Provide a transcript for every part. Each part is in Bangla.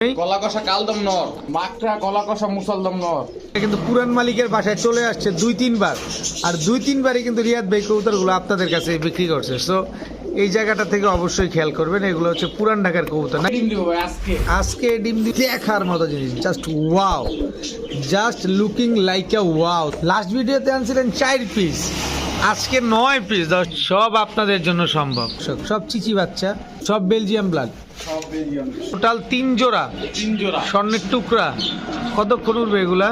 গলা কষা কালদম নর মাকড়া গলা কষা মুসলদম নর। কিন্তু পুরান মালিকের বাসায় চলে আসছে দুই তিনবার। আর দুই তিনবারই কিন্তু রিয়াদ ভাই কবুতরগুলো আপনাদের কাছে বিক্রি করছে। সো এই জায়গাটা থেকে অবশ্যই খেয়াল করবেন এগুলো হচ্ছে পুরান ঢাকার কবুতর। না আজকে। আজকে ডিম দিয়ে দেখার মতো জিনিস just wow just looking like a wow last ভিডিওতে আনছিলেন চার পিস আজকে নয় পিস সব আপনাদের জন্য সম্ভব। সব- সব চিচি বাচ্চা সব বেলজিয়াম ব্লাড টোটাল তিন জোড়া। তিন জোড়া। স্বর্ণের টুকরা। কতক্ষণ উঠবে এগুলা?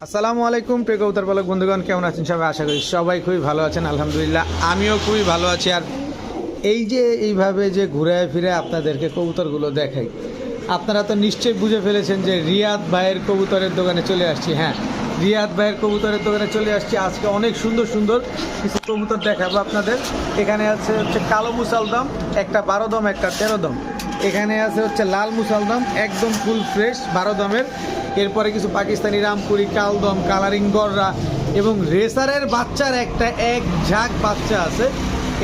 আসসালামু আলাইকুম প্রিয় কবুতর পালক বন্ধুগণ কেমন আছেন সবাই? আশা করি সবাই খুবই ভালো আছেন আলহামদুলিল্লাহ আমিও খুবই ভালো আছি। আর এই যে এইভাবে যে ঘুরে ফিরে আপনাদেরকে কবুতরগুলো দেখাই আপনারা তো নিশ্চয়ই বুঝে ফেলেছেন যে রিয়াদ ভাইয়ের কবুতরের দোকানে চলে আসছি হ্যাঁ। রিয়াদ ভাইয়ের কবুতরের দোকানে চলে আসছি। আজকে অনেক সুন্দর সুন্দর কিছু কবুতর দেখাবো আপনাদের। এখানে আছে হচ্ছে কালো মুসালদম, একটা বারো দম, একটা তেরো দম। এখানে আছে হচ্ছে লাল মুসালদম, একদম ফুল ফ্রেশ বারো দমের। এরপরে কিছু পাকিস্তানি রামপুরি, কালদম, কালারিং গররা এবং রেসারের বাচ্চার একটা এক ঝাঁক বাচ্চা আছে।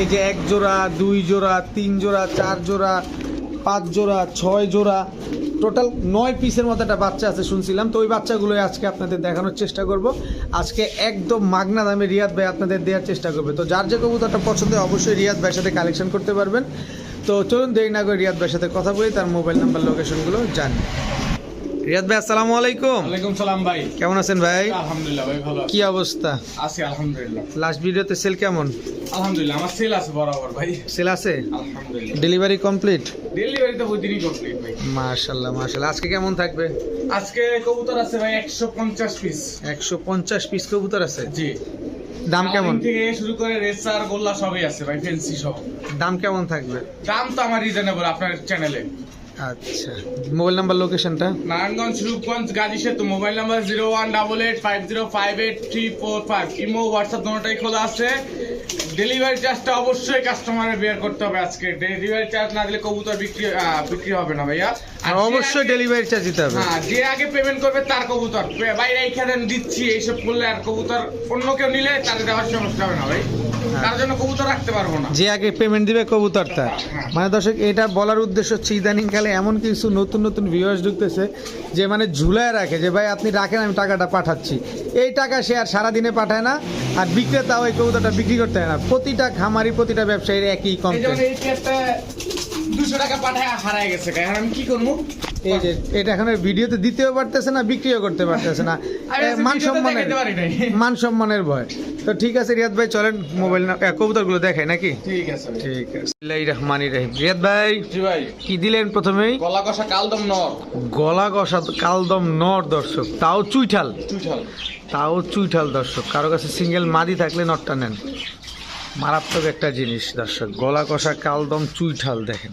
এই যে এক জোড়া, দুই জোড়া, তিন জোড়া, চার জোড়া, পাঁচ জোড়া, ছয় জোড়া টোটাল নয় পিসের মতো একটা বাচ্চা আছে শুনছিলাম। তো ওই বাচ্চাগুলোই আজকে আপনাদের দেখানোর চেষ্টা করব। আজকে একদম মাগনা দামে রিয়াদ ভাই আপনাদের দেওয়ার চেষ্টা করবে। তো যার যে কবুতরটা পছন্দ অবশ্যই রিয়াদ ভাইয়ের সাথে কালেকশন করতে পারবেন। তো চলুন দেরি না করে রিয়াদ ভাইয়ের সাথে কথা বলি, তার মোবাইল নাম্বার লোকেশনগুলো জানি। রিয়াদ ভাই আসসালামু আলাইকুম। ওয়ালাইকুম সালাম ভাই। কেমন আছেন ভাই? আলহামদুলিল্লাহ ভাই ভালো কি অবস্থা? আছি আলহামদুলিল্লাহ। লাস্ট ভিডিওতে সেল কেমন? আলহামদুলিল্লাহ আমার সেল আছে বরাবর ভাই। সেল আছে? আলহামদুলিল্লাহ। ডেলিভারি কমপ্লিট ডেলিভারি তো প্রতিদিনই কমপ্লিট ভাই। মাশাল্লাহ মাশাল্লাহ আজকে কেমন থাকবে? আজকে কবুতর আছে ভাই একশো পঞ্চাশ পিস একশো পঞ্চাশ পিস কবুতর আছে? জি। দাম কেমন? থেকে শুরু করে রেসার গোল্লা সবই আছে ভাই ফেন্সি সব। দাম কেমন থাকবে? দাম তো আমার রিজনেবল আপনার চ্যানেলে আচ্ছা। মোবাইল নাম্বার লোকেশনটা? নারায়ণগঞ্জ রূপগঞ্জ গাজী সেতু। Mobile number zero one double eight five zero five eight three four five. Imo WhatsApp দুটোটাই খোলা আছে। ডেলিভারি চার্জটা অবশ্যই কাস্টমারের বের করতে হবে আজকে। ডেলিভারি চার্জ না দিলে কবুতর বিক্রি বিক্রি হবে না ভাইয়া। আর অবশ্যই ডেলিভারি চার্জ দিতে হবে। হ্যাঁ যে আগে পেমেন্ট করবে তার কবুতর। বাইরে এইখানে দিচ্ছি এইসব করলে আর কবুতর অন্য কেউ নিলে তার দেওয়ার সমস্যা হবে না ভাই। তার জন্য কবুতর রাখতে পারব না। যে আগে পেমেন্ট দিবে কবুতরটা মানে দর্শক এটা বলার উদ্দেশ্য হচ্ছে ইদানিং কালে এমন কিছু নতুন নতুন ভিউয়ার্স ঢুকতেছে যে মানে ঝুলায় রাখে যে ভাই আপনি রাখেন আমি টাকাটা পাঠাচ্ছি। এই টাকা সে আর সারাদিনে পাঠায় না আর বিক্রেতা ওই কবুতরটা বিক্রি করতে হয় না। প্রতিটা খামারি প্রতিটা ব্যবসায়ীর একই একটা দুশো টাকা পাঠায় হারায় গেছে। আমি কি করব? এই যে এটা এখন ভিডিওতে দিতেও পারতেছে না বিক্রিও করতে পারতেছে না। মান সম্মানের। মান সম্মানের ভয়। তো ঠিক আছে রিয়াদ ভাই চলেন মোবাইল কবুতরগুলো দেখাই নাকি? ঠিক আছে ঠিক আছে। বিসমিল্লাহির রহিম। রিয়াদ ভাই ভাই। কি দিলেন প্রথমেই? গলা কষা কালদম নর। গলা কষা কালদম নর দর্শক। তাও চুইঠাল। চুইঠাল। তাও চুইঠাল দর্শক। কারও কাছে সিঙ্গেল মাদি থাকলে নটটা নেন। মারাত্মক একটা জিনিস দর্শক। গলা কষা কালদম চুইঠাল দেখেন।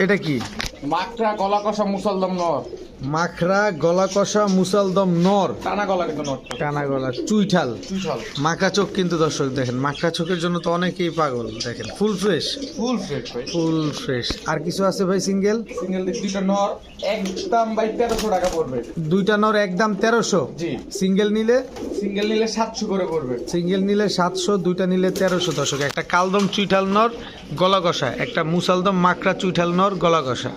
এটা কি? মাকড়া গলা কষা মুসলদম নর। মাখরা গলা কষা মুসালদম নর। টানা গলা কিন্তু নর টানা গলা। চুইঠাল। চুইঠাল। মাখা চোখ কিন্তু দর্শক দেখেন মাখা চোখের জন্য তো অনেকেই পাগল দেখেন। Full fresh. ফুল ফ্রেশ ভাই। ফুল ফ্রেশ। আর কিছু আছে ভাই সিঙ্গেল? সিঙ্গেল দুইটা নর একদম ভাই তেরোশো টাকা পড়বে। দুইটা নর একদম তেরোশো? জি। সিঙ্গেল নিলে? সিঙ্গেল নিলে সাতশো করে পড়বে। সিঙ্গেল নিলে সাতশো দুইটা নিলে তেরোশো দশক একটা কালদম চুইঠাল নর গলা কষা একটা মুসালদম মাখরা চুইঠাল নর গলা কষা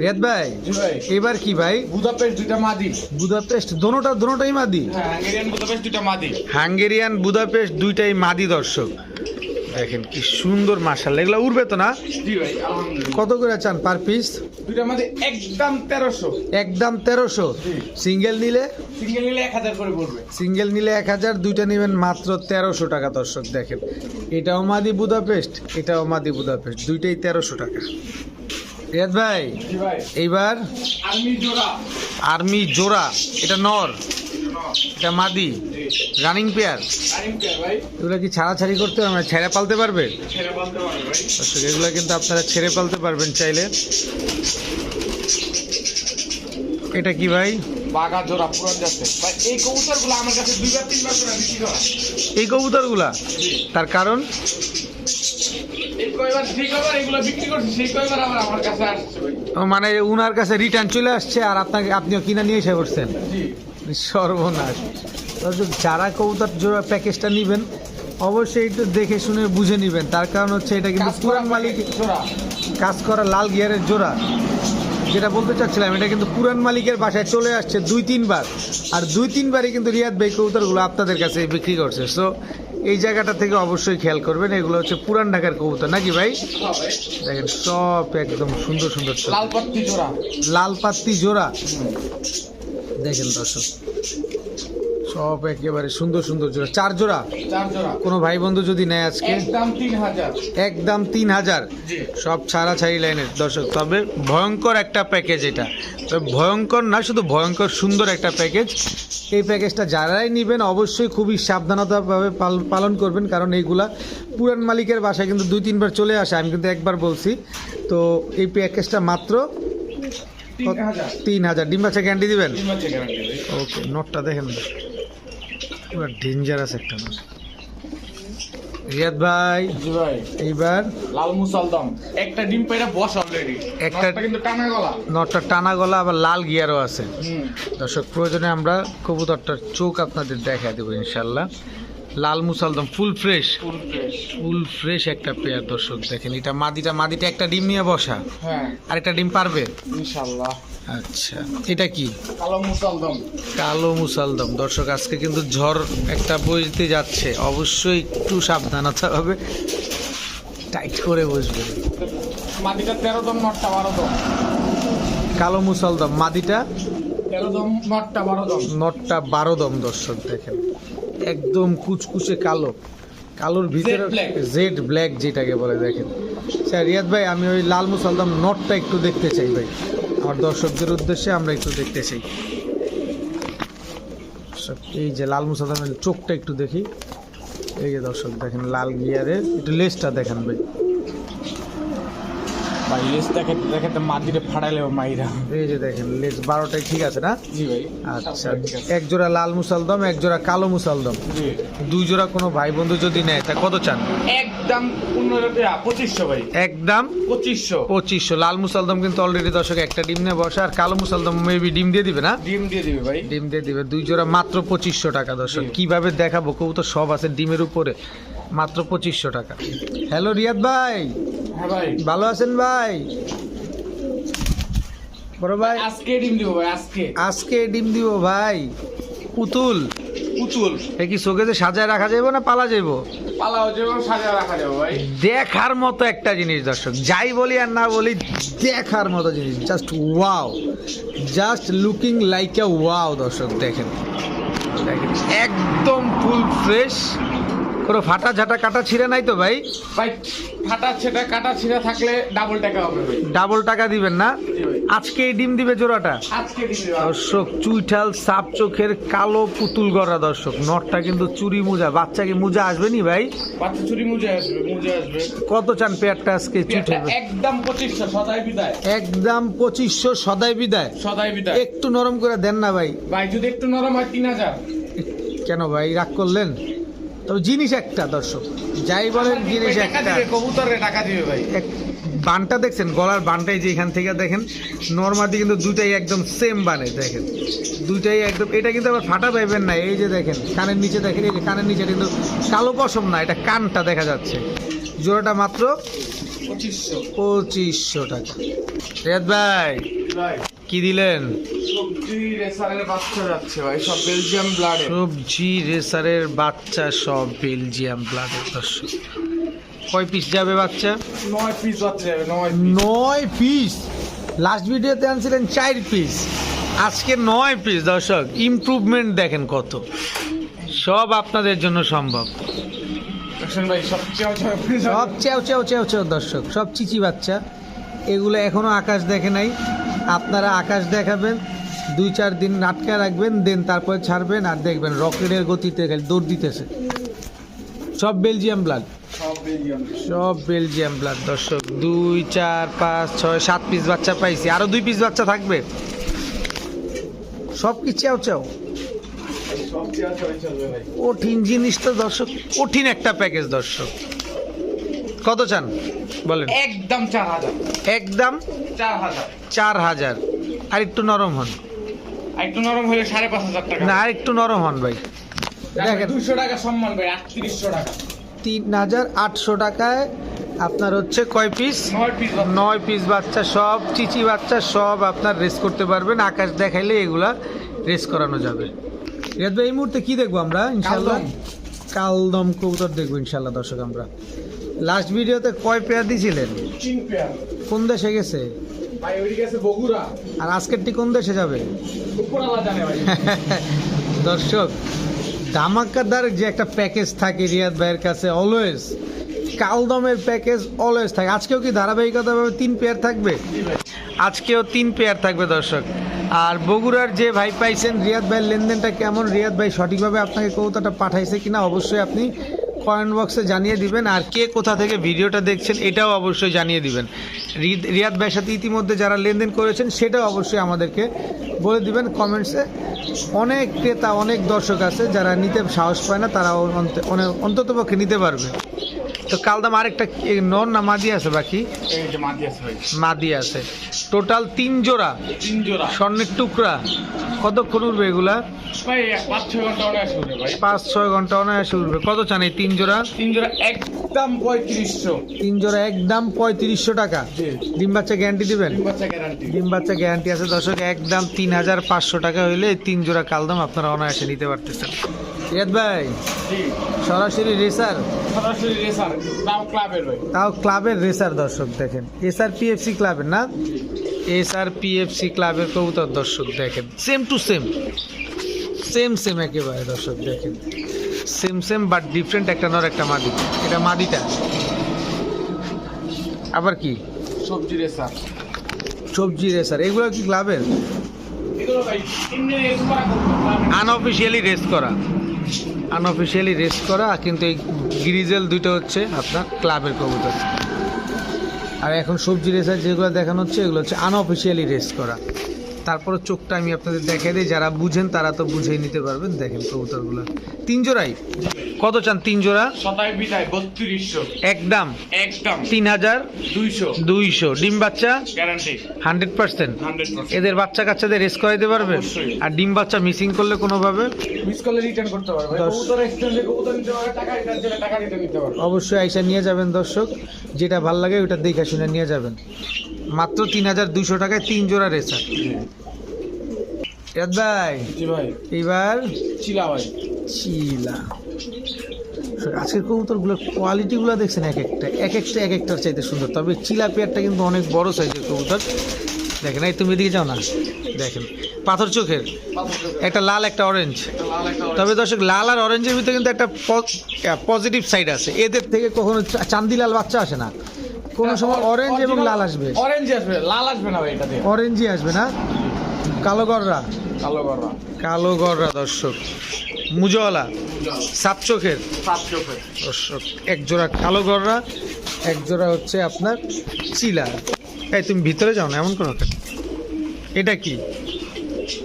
রিয়াদ ভাই এবার কি ভাই? বুদাপেস্ট দুইটা মাদি। বুদাপেস্ট দোনোটা দোনোটাই মাদি? হ্যাঁ হাঙ্গেরিয়ান বুদাপেস্ট দুইটা মাদি। হাঙ্গেরিয়ান বুদাপেস্ট দুইটাই মাদি দর্শক। দেখেন কি সুন্দর মার্শাল এগুলো উড়বে তো না? কত করে চান পার পিস? দুইটা মাদি একদম তেরোশো। একদম তেরোশো। সিঙ্গেল নিলে? সিঙ্গেল নিলে এক হাজার করে পড়বে। সিঙ্গেল নিলে এক হাজার দুইটা নেবেন মাত্র তেরোশো টাকা দর্শক দেখেন। এটাও মাদি বুদাপেস্ট এটাও মাদি বুদাপেস্ট দুইটাই তেরোশো টাকা। রিয়াদ ভাই এইবার আর্মি জোড়া। এটা নর এটা মাদি রানিং পেয়ার এগুলো কি ছাড়াছাড়ি করতে পারবে? ছেড়ে পালতে পারবে এগুলো কিন্তু আপনারা ছেড়ে পালতে পারবেন চাইলে। এটা কি ভাই? বাঘা জোড়া পুরান যাচ্ছে। ভাই এই কবুতরগুলো আমার কাছে দুইবার তিনবার করে বিক্রি করা। এই কবুতরগুলা? তার কারণ? মানে উনার কাছে রিটার্ন চলে আসছে আর আপনাকে আপনিও কিনা নিয়ে এসে করছেন সর্বনাশ। যারা কবুতর জোড়া প্যাকেজটা নেবেন অবশ্যই একটু দেখে শুনে বুঝে নেবেন। তার কারণ হচ্ছে এটা কিন্তু পুরান মালিক কাজ করা লাল গিয়ারের জোড়া। যেটা বলতে চাচ্ছিলাম এটা কিন্তু পুরান মালিকের বাসায় চলে আসছে দুই তিনবার আর দুই তিনবারই কিন্তু রিয়াদ ভাই কবুতরগুলো আপনাদের কাছে বিক্রি করছে। সো এই জায়গাটা থেকে অবশ্যই খেয়াল করবেন এগুলো হচ্ছে পুরান ঢাকার কবুতর। নাকি ভাই? দেখেন সব একদম সুন্দর সুন্দর। লাল পাত্তি জোড়া। লাল পাত্তি জোড়া। দেখেন দর্শক সব একেবারে সুন্দর সুন্দর জোড়া। চার জোড়া? চার জোড়া। কোনো ভাই বন্ধু যদি নেয় আজকে? একদম তিন হাজার। একদম তিন হাজার? সব ছাড়া ছাড়ি লাইনের। দর্শক তবে ভয়ঙ্কর একটা প্যাকেজ এটা। তবে ভয়ঙ্কর না শুধু ভয়ঙ্কর সুন্দর একটা প্যাকেজ। এই প্যাকেজটা যারাই নেবেন অবশ্যই খুবই সাবধানতাভাবে পাল- পালন করবেন কারণ এইগুলা পুরান মালিকের বাসায় কিন্তু দুই তিনবার চলে আসে আমি কিন্তু একবার বলছি। তো এই প্যাকেজটা মাত্র তিন হাজার। ডিম বাচ্চা দিবেন? গ্যারান্টি ভাই ওকে নোটটা দেখেন। ডেঞ্জারাস একটা নোট রিয়াদ ভাই জি ভাই। এইবার লাল মুসালদম। একটা ডিম বস অলরেডি একটা- কিন্তু টানা গলা। নটটা টানা গলা আবার লাল গিয়ারও আছে। দর্শক প্রয়োজনে আমরা কবুতরটার চোখ আপনাদের দেখা দেবো ইনশাল্লাহ লাল মুসালদম full fresh. Full fresh. Full fresh একটা পেয়ার দর্শক দেখেন। এটা মাদিটা মাদিটা একটা ডিম নিয়ে বসা। হ্যাঁ। আর একটা ডিম পারবে? ইনশাআল্লাহ। আচ্ছা এটা কি? কালো মুসালদম। কালো মুসালদম। দর্শক আজকে কিন্তু ঝড় একটা বইতে যাচ্ছে। অবশ্যই একটু সাবধানতা হবে। টাইট করে বসবে। মাদিটা তেরো দম নটটা বারো দম কালো মুসালদম। মাদিটা? তেরো দম নটটা বারো দম নটটা বারো দম দর্শক দেখেন। একদম কুচকুচে কালো। কালোর ভিতরে জেড ব্ল্যাক যেটাকে বলে দেখেন। স্যার রিয়াদ ভাই আমি ওই লাল মুসালদম নটটা একটু দেখতে চাই ভাই। আমার দর্শকদের উদ্দেশ্যে আমরা একটু দেখতে চাই। এই যে লাল মুসাদামের চোখটা একটু দেখি। এই যে দর্শক, দেখেন লাল গিয়ারের, একটু লেজটা দেখেন ভাই। ভাই মাইরা। এই যে দেখেন লেজ ঠিক আছে না? জি ভাই আচ্ছা এক জোড়া লাল মুসালদম এক জোড়া কালো মুসালদম দুই জোড়া কোনো ভাই বন্ধু যদি নেয় তা কত চান? একদম পঁচিশশো ভাই। একদম? পঁচিশশো। পঁচিশশো। লাল মুসালদম কিন্তু অলরেডি দর্শক একটা ডিম নিয়ে বসে আর কালো মুসালদম মেবি ডিম দিয়ে দিবে না? ডিম দিয়ে দিবে ভাই। ডিম দিয়ে দিবে। দুই জোড়া মাত্র পঁচিশশো টাকা দর্শক। কীভাবে দেখাবো? কবুতর সব আছে ডিমের উপরে। মাত্র পঁচিশশো টাকা। হ্যালো রিয়াদ ভাই। ভালো আছেন ভাই? বড় ভাই আজকে ডিম দিব ভাই আজকে। আজকে ডিম দিব ভাই। পুতুল। পুতুল। এ কি শোকেজে সাজায় রাখা যাবে না পালা যাব পালাও যেমন সাজা রাখা যাবে ভাই। দেখার মতো একটা জিনিস দর্শক। যাই বলি আর না বলি দেখার মতো জিনিস। Just wow just looking like a wow দর্শক দেখেন। দেখেন একদম ফুল ফ্রেশ কোনো ফাটা ঝাটা কাটা ছিঁড়ে নাই তো ভাই? ভাই ফাটা ছেটা কাটা ছিঁড়া থাকলে ডাবল টাকা হবে ভাই। ডাবল টাকা দিবেন না? আজকে এই ডিম দিবে জোড়াটা? আজকে দর্শক চুইঠাল সাপ চোখের কালো পুতুল গড়া দর্শক। নটটা কিন্তু চুরি মুজা। বাচ্চাকে মুজা আসবে নি ভাই? বাচ্চা চুরি মুজে আসবে মুজে আসবে। কত চান পেয়ারটা আজকে চুইঠাল? একদম পঁচিশশো সদাই বিদায়। একদম পঁচিশশো সদাই বিদায়। সদাই বিদায়। একটু নরম করে দেন না ভাই। ভাই যদি একটু নরম হয় তিন হাজার। কেন ভাই রাগ করলেন? তবে জিনিস একটা দর্শক। যাই বলেন জিনিস একটা। কবুতরে টাকা দিবে ভাই। বানটা দেখছেন গলার বানটাই যে এখান থেকে দেখেন নর্মাদি কিন্তু দুইটাই একদম সেম বানে দেখেন। দুইটাই একদম এটা কিন্তু আবার ফাটা পাইবেন না এই যে দেখেন কানের নিচে দেখেন এই যে কানের নিচে কিন্তু কালো পশম না এটা কানটা দেখা যাচ্ছে। জোড়াটা মাত্র পঁচিশশো। পঁচিশশো টাকা। রেদ ভাই কি দিলেন? সবজি রেসারের বাচ্চা যাচ্ছে ভাই সব বেলজিয়াম ব্লাডে সবজি রেসারের বাচ্চা সব বেলজিয়াম ব্লাডের দর্শক। কয় পিস যাবে বাচ্চা? নয় পিস বাচ্চা যাবে নয় পিস নয় পিস লাস্ট ভিডিওতে আনছিলেন চার পিস আজকে নয় পিস দর্শক। ইমপ্রুভমেন্ট দেখেন কত। সব আপনাদের জন্য সম্ভব। সব চেও চেও চেও চেও দর্শক। সব চিচি বাচ্চা। এগুলো এখনও আকাশ দেখে নাই। আপনারা আকাশ দেখাবেন দুই চার দিন আটকা রাখবেন দেন তারপরে ছাড়বেন আর দেখবেন রকেটের গতিতে দৌড় দিতেছে। সব বেলজিয়াম ব্লাড সব বেলজিয়াম ব্লাড দর্শক। দুই চার পাঁচ ছয় সাত পিস বাচ্চা পাইছি। আরও দুই পিস বাচ্চা থাকবে? সব কি চাও চাও কঠিন জিনিস তো দর্শক কঠিন একটা প্যাকেজ দর্শক। কত চান? বলেন। একদম চার হাজার। একদম চার হাজার। চার হাজার। আর একটু নরম হন। আর একটু নরম হলে সাড়ে পাঁচ হাজার টাকা। না আর একটু নরম হন ভাই। দেখেন। দুশো টাকা সম্মান ভাই আটত্রিশশো টাকা। তিন হাজার আটশো টাকায় আপনার হচ্ছে কয় পিস নয় পিস বাচ্চা। সব চিচি বাচ্চা সব আপনার রেস করতে পারবেন। আকাশ দেখাইলে এগুলা রেস করানো যাবে। রিয়াদ ভাই এই মুহূর্তে কি দেখব আমরা? ইনশাল্লাহ কালদম। কবুতর দেখব ইনশাল্লাহ দর্শক আমরা। লাস্ট ভিডিওতে কয় পেয়ার পেয়ার কোন দেশে গেছে? বগুড়া। আর আজকেরটি কোন দেশে যাবে? উপরালা জানে ভাই। দর্শক ধামাকাদার যে একটা প্যাকেজ থাকে রিয়াদ ভাইয়ের কাছে অলওয়েজ কালদমের প্যাকেজ অলওয়েজ থাকে। আজকেও কি ধারাবাহিকতাভাবে তিন পেয়ার থাকবে? আজকেও তিন পেয়ার থাকবে দর্শক। আর বগুড়ার যে ভাই পাইছেন রিয়াদ ভাইয়ের লেনদেনটা কেমন? রিয়াদ ভাই সঠিকভাবে আপনাকে কৌতাটা পাঠাইছে কিনা অবশ্যই আপনি কমেন্ট বক্সে জানিয়ে দিবেন আর কে কোথা থেকে ভিডিওটা দেখছেন এটাও অবশ্যই জানিয়ে দিবেন। রিয়াদ ভাইয়ের সাথে ইতিমধ্যে যারা লেনদেন করেছেন সেটাও অবশ্যই আমাদেরকে বলে দিবেন কমেন্টসে। অনেক ক্রেতা, অনেক দর্শক আছে যারা নিতে সাহস পায় না তারা অন্তত পক্ষে নিতে পারবে। তো কালদাম আরেকটা নর না মাদি আছে বাকি? মাদি আছে টোটাল তিন জোড়া? তিন জোড়া। স্বর্ণের টুকরা? কতক্ষণ উঠবে এগুলা? পাঁচ ছয় ঘণ্টা অনায়াসে উঠবে কত চান এই তিন জোড়া? তিন জোড়া একদম পঁয়ত্রিশশো। তিন জোড়া একদম পঁয়ত্রিশশো টাকা। ডিম বাচ্চা গ্যারান্টি দিবেন? ডিম বাচ্চা গ্যারান্টি আছে দর্শক একদম তিন হাজার পাঁচশো টাকা হইলে তিন জোড়া কালদাম আপনারা অনায়াসে নিতে পারতেছেন। রিয়াদ ভাই? সরাসরি রেসার? সরাসরি রেসার দাম ক্লাবের তাও ক্লাবের রেসার দর্শক দেখেন। এস আর পিএফসি ক্লাবের না? এস আর পিএফসি ক্লাবের কবুতর দর্শক দেখেন। Same to same same same একেবারে দর্শক দেখেন। সেম সেম বাট ডিফারেন্ট একটা নর একটা মাদি এটা মাদিটা আবার কি? সবজি রেসার। সবজি রেসার। এগুলো কি ক্লাবের? আনঅফিসিয়ালি রেস করা। আনঅফিসিয়ালি রেস্ট করা, কিন্তু এই গ্রিজেল দুটো হচ্ছে আপনার ক্লাবের কবুতর। আর এখন সবজি রেসার যেগুলো দেখানো হচ্ছে, এগুলো হচ্ছে আনঅফিসিয়ালি রেস্ট করা। তারপরে চোখটা আমি আপনাদের দেখাই দিই যারা বুঝেন তারা তো বুঝেই নিতে পারবেন। দেখেন কবুতরগুলো। তিন জোড়াই? কত চান তিন জোড়া? বত্রিশশো। একদম। একদম। তিন হাজার দুইশো। দুইশো। ডিম বাচ্চা? Hundred percent. এদের বাচ্চা কাচ্চাদের রেস করাইতে পারবে অবশ্যই। আর ডিম বাচ্চা মিসিং করলে কোনোভাবে? মিস করলে রিটার্ন করতে পারবে। অবশ্যই আইসা নিয়ে যাবেন দর্শক। যেটা ভালো লাগে ওটা দেখে শুনে নিয়ে যাবেন। মাত্র তিন হাজার দুশো টাকায় তিন জোড়া রেসার। এদ ভাই? ভাই। এইবার চিলা ভাই। চিলা। আজকের কবুতরগুলোর কোয়ালিটিগুলো দেখছেন এক একটা এক একটা এক একটার চাইতে সুন্দর। তবে চিলা পেয়ারটা কিন্তু অনেক বড় সাইজের কবুতর। দেখেন এই তুমি এদিকে যাও না। দেখেন পাথর চোখের। একটা লাল একটা অরেঞ্জ তবে দর্শক লাল আর অরেঞ্জের ভিতরে কিন্তু একটা পজিটিভ সাইড আছে। এদের থেকে কখনো চান্দিলাল বাচ্চা আসে না। কোনো সময় অরেঞ্জ এবং লাল আসবে। অরেঞ্জ আসবে লাল আসবে না ভাই এটা দিয়ে। অরেঞ্জই আসবে না? কালো গররা? কালো গররা। কালো গররা দর্শক। মুজওয়ালা সাত চোখের? দর্শক এক জোড়া কালো গররা এক জোড়া হচ্ছে আপনার চিলা। এই তুমি ভিতরে যাও না এমন কোনো? এটা কি?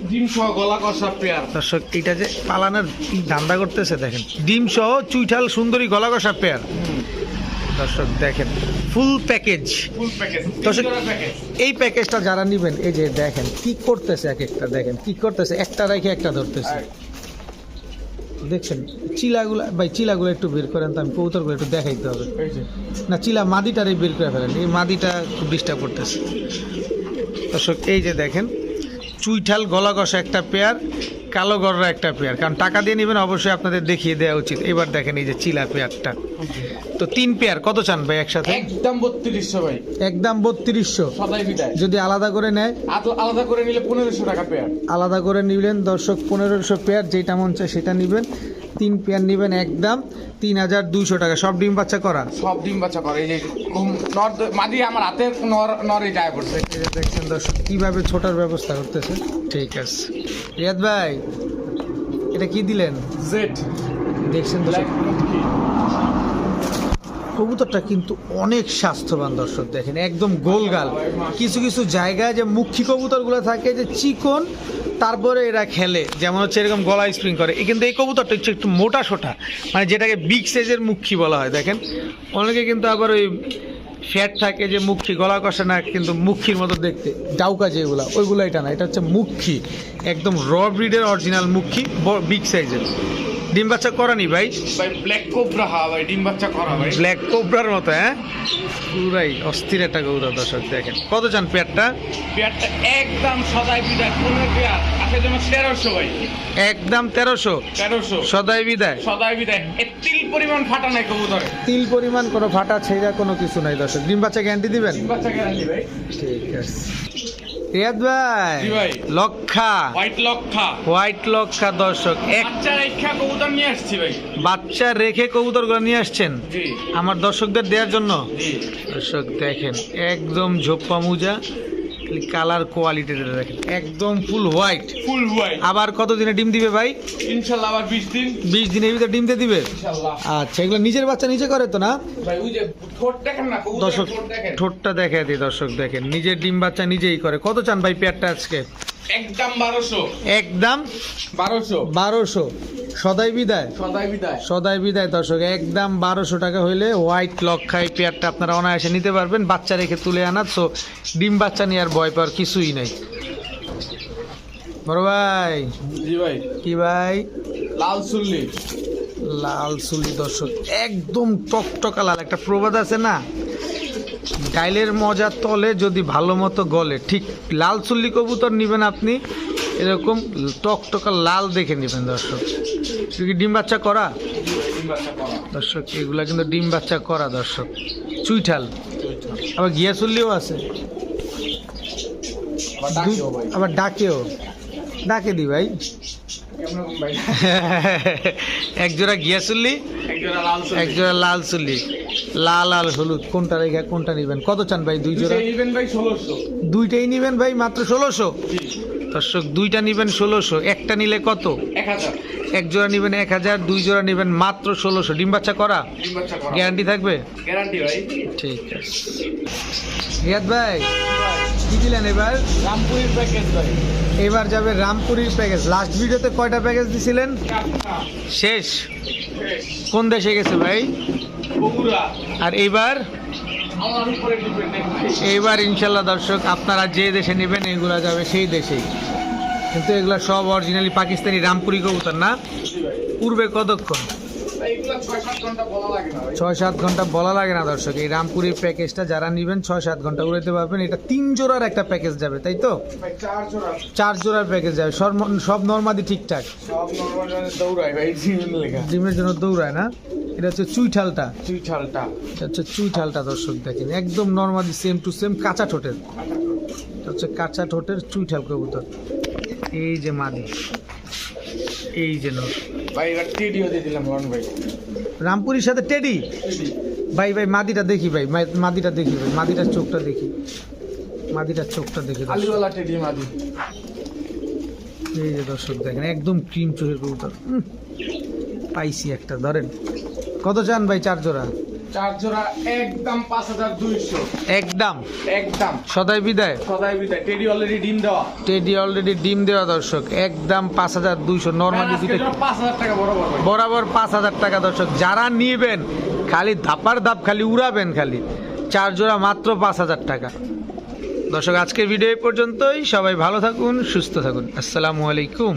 ডিম সহ গলা কষা পেয়ার। দর্শক এটা যে পালানোর ধান্দা করতেছে দেখেন। ডিম সহ চুইঠাল সুন্দরী গলা কষা পেয়ার। দর্শক দেখেন। ফুল প্যাকেজ ফুল প্যাকেজ দর্শক- এই প্যাকেজটা যারা নেবেন এই যে দেখেন কি করতেছে এক একটা দেখেন কি করতেছে? একটা রেখে একটা ধরতেছে। দেখছেন চিলাগুলা ভাই চিলাগুলো একটু বের করেন তো আমি কৌতরগুলো একটু দেখাইতে হবে। না চিলা মাদিটারে বের করে ফেলেন এই মাদিটা খুব ডিস্টার্ব করতেছে। দর্শক এই যে দেখেন চুইঠাল গলা কষা একটা পেয়ার কালো গররা একটা পেয়ার। কারণ টাকা দিয়ে নেবেন অবশ্যই আপনাদের দেখিয়ে দেওয়া উচিত। এবার দেখেন এই যে চিলা পেয়ারটা। তো তিন পেয়ার কত চান ভাই একসাথে? একদম বত্রিশশো ভাই। একদম বত্রিশশো। যদি আলাদা করে নেয়? আলাদা করে নিলে পনেরোশো টাকা পেয়ার। আলাদা করে নিলেন দর্শক পনেরোশো পেয়ার যেটা মন চায় সেটা নেবেন। তিন পেয়ার নেবেন একদম তিন হাজার দুইশো টাকা। সব ডিম বাচ্চা করা? সব ডিম বাচ্চা করা এই যে নর মাদি আমার হাতে নর নরে যায় পড়ছে। দেখছেন দর্শক কীভাবে ছোটার ব্যবস্থা করতেছে? ঠিক আছে। রিয়াদ ভাই এটা কি দিলেন? জেড। দেখছেন দর্শক। কবুতরটা কিন্তু অনেক স্বাস্থ্যবান দর্শক, দেখেন, একদম গোলগাল। কিছু কিছু জায়গায় যে মুখী কবুতরগুলো থাকে, যে চিকন, তারপরে এরা খেলে। যেমন হচ্ছে এরকম গলা স্প্রিং করে। কিন্তু এই কবুতরটা হচ্ছে একটু মোটা সোটা মানে যেটাকে বিগ সাইজের মুখী বলা হয়, দেখেন। অনেকে কিন্তু আবার ওই ফ্যাট থাকে যে মুখী, গলা কষে না, কিন্তু মুখির মতো দেখতে। ডাউকা যেগুলো ওইগুলো এটা না এটা হচ্ছে মুখী, একদম র ব্রিডের অরিজিনাল মুখী বিগ সাইজের ডিম বাচ্চা করানি ভাই? ভাই ব্ল্যাক কোবরা হা ভাই ডিম বাচ্চা করা ভাই। ব্ল্যাক কোবরার মতো হ্যাঁ? পুরাই অস্থির একটা কবুতর দর্শক দেখেন। কত চান পেয়ারটা? পেয়ারটা একদম সদাই বিদায় পনেরো পেয়ার। আছে যেমন তেরোশো ভাই। একদম তেরোশো? তেরোশো। সদাই বিদায়? সদাই বিদায়। তিল পরিমাণ ফাটা নাই কবুতরে। তিল পরিমাণ কোনো ফাটা ছেঁড়া কোনো কিছু নাই দর্শক। ডিম বাচ্চা গ্যারান্টি দিবেন? ডিম বাচ্চা গ্যারান্টি ভাই। ঠিক আছে। রিয়াদ ভাই ভাই। লক্ষা। হোয়াইট লক্ষা। হোয়াইট লক্ষা দর্শক। এক বাচ্চা রেখে কবুতর নিয়ে আসছি ভাই। বাচ্চা রেখে কবুতর নিয়ে আসছেন? আমার দর্শকদের দেওয়ার জন্য? দর্শক দেখেন একদম ঝোপ্পা মুজা। কালার কোয়ালিটি দেখেন। একদম ফুল হোয়াইট ফুল হোয়াইট আবার কত দিনে ডিম দিবে ভাই? ইনশাআল্লাহ আবার বিশ দিন। বিশ দিনের ভিতরে ডিম দিয়ে দিবে? ইনশাআল্লাহ আচ্ছা এগুলো নিজের বাচ্চা নিজে করে তো না? ভাই ওই যে ঠোঁট দেখেন না দর্শক ঠোঁট দেখেন। ঠোঁটটা দেখে দিই দর্শক দেখেন। নিজের ডিম বাচ্চা নিজেই করে। কত চান ভাই পেয়ারটা আজকে? একদম বারোশো। একদম বারোশো। বারোশো। সদাই বিদায়। সদাই বিদায়। সদাই বিদায় দর্শক। একদম বারোশো টাকা হইলে হোয়াইট পেয়ারটা আপনারা অনায়াসে নিতে পারবেন। বাচ্চা রেখে তুলে আনার তো ডিম বাচ্চা নিয়ে আর ভয় পাওয়ার কিছুই নাই। বড় ভাই। জি ভাই। কি ভাই? লাল সুল্লি লাল সুলি দর্শক। একদম টকটকা লাল। একটা প্রবাদ আছে না? ডাইলের মজার তলে যদি ভালো মতো গলে ঠিক লাল চুল্লি কবুতর নেবেন আপনি এরকম টকটকা লাল দেখে নেবেন দর্শক। কি ডিম বাচ্চা করা? দর্শক এগুলা কিন্তু ডিম বাচ্চা করা দর্শক। চুইঠাল। আবার গিয়া চুল্লিও আছে। আবার ডাকিও ডাকে দি ভাই। কেমন ভাই? এক জোড়া গিয়া চুল্লি একজোড়া এক জোড়া লাল চুল্লি। লাল লাল হলুদ কোনটা রেখে কোনটা নিবেন? কত চান ভাই দুই জোড়া? ইভেন ভাই ষোলোশো। দুইটাই নিবেন ভাই মাত্র ষোলোশো? দর্শক দুইটা নিবেন ষোলোশো একটা নিলে কত? এক জোড়া নিবেন এক হাজার দুই জোড়া নিবেন মাত্র ষোলোশো। ডিম বাচ্চা করা? গ্যারান্টি থাকবে? ভাই। ঠিক আছে। রিয়াদ ভাই কি দিলেন এবার? রামপুরের প্যাকেজ ভাই। এবার যাবে রামপুরির প্যাকেজ লাস্ট ভিডিওতে কয়টা প্যাকেজ দিছিলেন? শেষ। কোন দেশে গেছে ভাই? আর এইবার? এইবার ইনশাল্লাহ দর্শক আপনারা যে দেশে নেবেন এগুলো যাবে সেই দেশেই। কিন্তু এগুলো সব অরিজিনালি পাকিস্তানি রামপুরি কবুতর না? পূর্বে কতক্ষণ? ছয় সাত ঘণ্টা বলা লাগে না দর্শক। এই রামপুরের প্যাকেজটা যারা নেবেন ছয় সাত ঘণ্টা উড়াতে পারবেন। এটা তিন জোড়ার একটা প্যাকেজ যাবে তাই তো? চার জোড়ার প্যাকেজ যাবে। সব নর্মাদি ঠিকঠাক? ভাই জিমের ডিমের জন্য দৌড়ায় না? এটা হচ্ছে চুইঠালটা। তুই ছালটা এটা হচ্ছে চুইঠালটা দর্শক দেখেন। একদম নর্মালি সেম টু সেম কাঁচা ঠোঁটের। এটা হচ্ছে কাঁচা ঠোঁটের চুইঠাল কবুতর। এই যে মাদি। এই যে নর ভাই এবার টেডিও দিয়ে দিলাম রন ভাই। রামপুরির সাথে টেডি? ভাই ভাই মাদিটা দেখি ভাই মাদিটা দেখি ভাই মাদিটার চোখটা দেখি। মাদিটার চোখটা দেখি। টেডি মাদি। এই যে দর্শক দেখেন একদম ক্রিম চোখের কবুতর। পাইছি একটা ধরেন। কত চান ভাই চার জোড়া? চার জোড়া একদম পাঁচ হাজার দুইশো। একদম। একদম। সদাই বিদায়। সদাই বিদায়। টেডি অলরেডি ডিম দেওয়া। টেডি অলরেডি ডিম দেওয়া দর্শক। একদম পাঁচ হাজার দুইশো। নর্মালি আজকের দুটো জন্য পাঁচ হাজার টাকা বরাবর বরাবর পাঁচ হাজার টাকা দর্শক। যারা নিবেন খালি ধাপার ধাপ খালি উড়াবেন খালি। চার জোড়া মাত্র পাঁচ হাজার টাকা। দর্শক আজকের ভিডিও পর্যন্তই। সবাই ভালো থাকুন সুস্থ থাকুন। আসসালামু আলাইকুম।